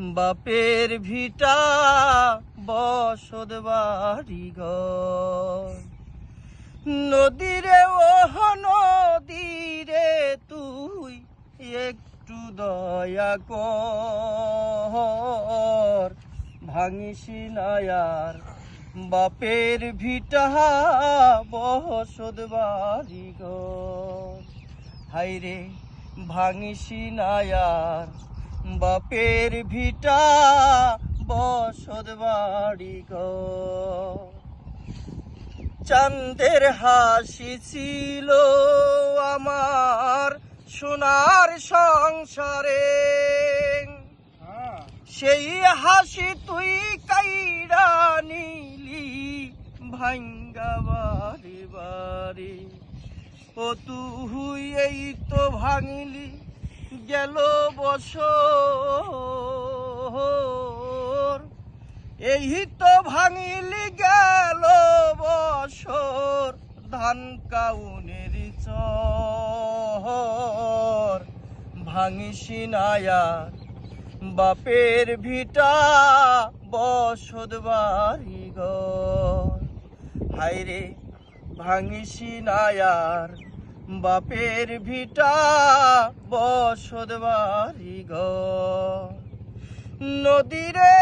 বাপের ভিটা বসত বাড়ি ঘর। নদীরে ও নদীরে তুই একটু দয়া কর। ভাঙিসি নায়ার বাপের ভিটা বসত বাড়ি ঘর। হাইরে ভাঙিসি নায়ার বাপের ভিটা বসত বাড়ি চাঁদের হাসি ছিল আমার সোনার সংসারে। সেই হাসি তুই কাইরা নিলি ভাঙ্গা বাড়ি বাড়ি। ও তুই এই তো ভাঙলি গেল বছর এই তো ভাঙিলি গেল বছর, ধান কাউনের চর। ভাঙিসি নায়ার বাপের ভিটা, বসত বাড়ি ঘর। হাইরে ভাঙিসি নায়ার বাপের ভিটা, বসত বাড়ি ঘর। নদীরে